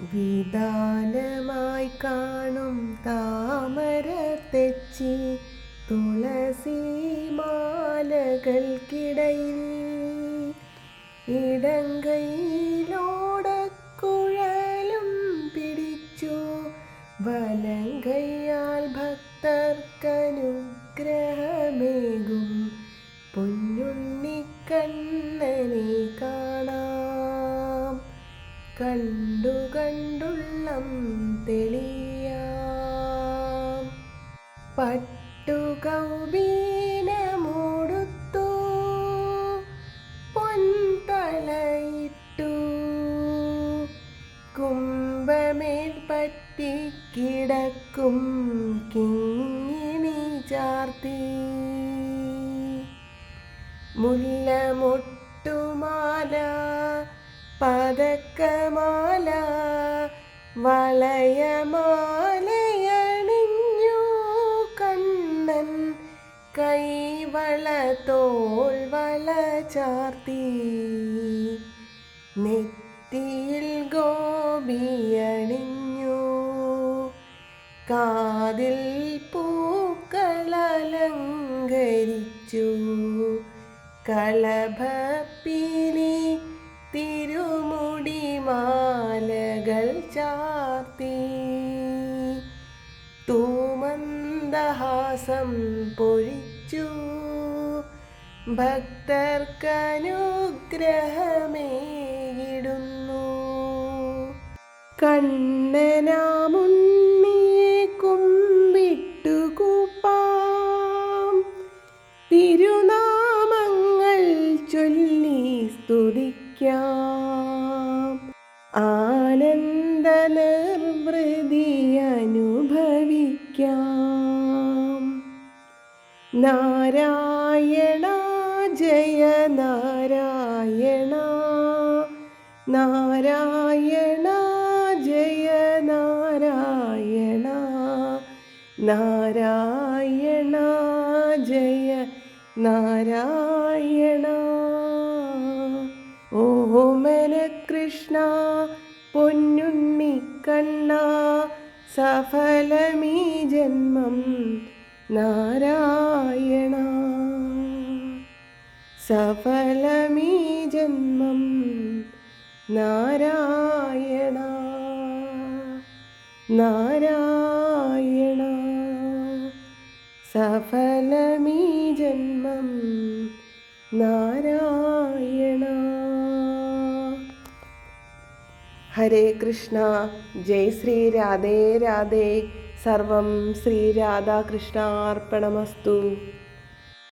വിധാനമായി കാണും താമര തെച്ചി തുളസി മാലകൾക്കിടയിൽ. ഇടങ്കൈയിലോടക്കുഴലും പിടിച്ചു വലങ്കയ്യാൽ ഭക്തർക്കനുഗ്രഹമേകും. പൊന്നുണ്ണിക്കണ്ണനെ കണ്ടു കണ്ടുള്ളം തെളിയാം പട്ടുകൗബീനമോടുത്തു പൊൻതലയിട്ടു. കുംഭമേൽ പറ്റിക്കിടക്കും കിങ്ങിണി ചാർത്തി. മുല്ലമൊട്ടുമാല പതക്കമാല വളയമാലയണിഞ്ഞു കണ്ണൻ കൈവള തോൾവള ചാർത്തി. നെറ്റിയിൽ ഗോപിയണിഞ്ഞു കാതിൽ പൂക്കളലങ്കരിച്ചു കളഭപ്പീലി തിരുമുടി മാലകൾ ചാർത്തി. തൂമന്ദഹാസം പൊഴിച്ചു. ഭക്തർക്കനുഗ്രഹമേകിടുന്നു. കണ്ണനാമുണ്ണിയെ നാരായണ ജയ നാരായണ. നാരായണ ജയ നാരായണ. നാരായണ ജയ നാരായണ. ഓമന കൃഷ്ണ പൊന്നുണ്ണി കണ്ണ സഫലമീ ജന്മം നാരായണ. സഫലമീ ജന്മം നാരായണ. നാരായണ. സഫലമീ ജന്മം നാരായണ. ഹരേ കൃഷ്ണ. ജയ് ശ്രീ രാധേ രാധേ. സർവം ശ്രീ രാധാകൃഷ്ണാർപ്പണമസ്തു.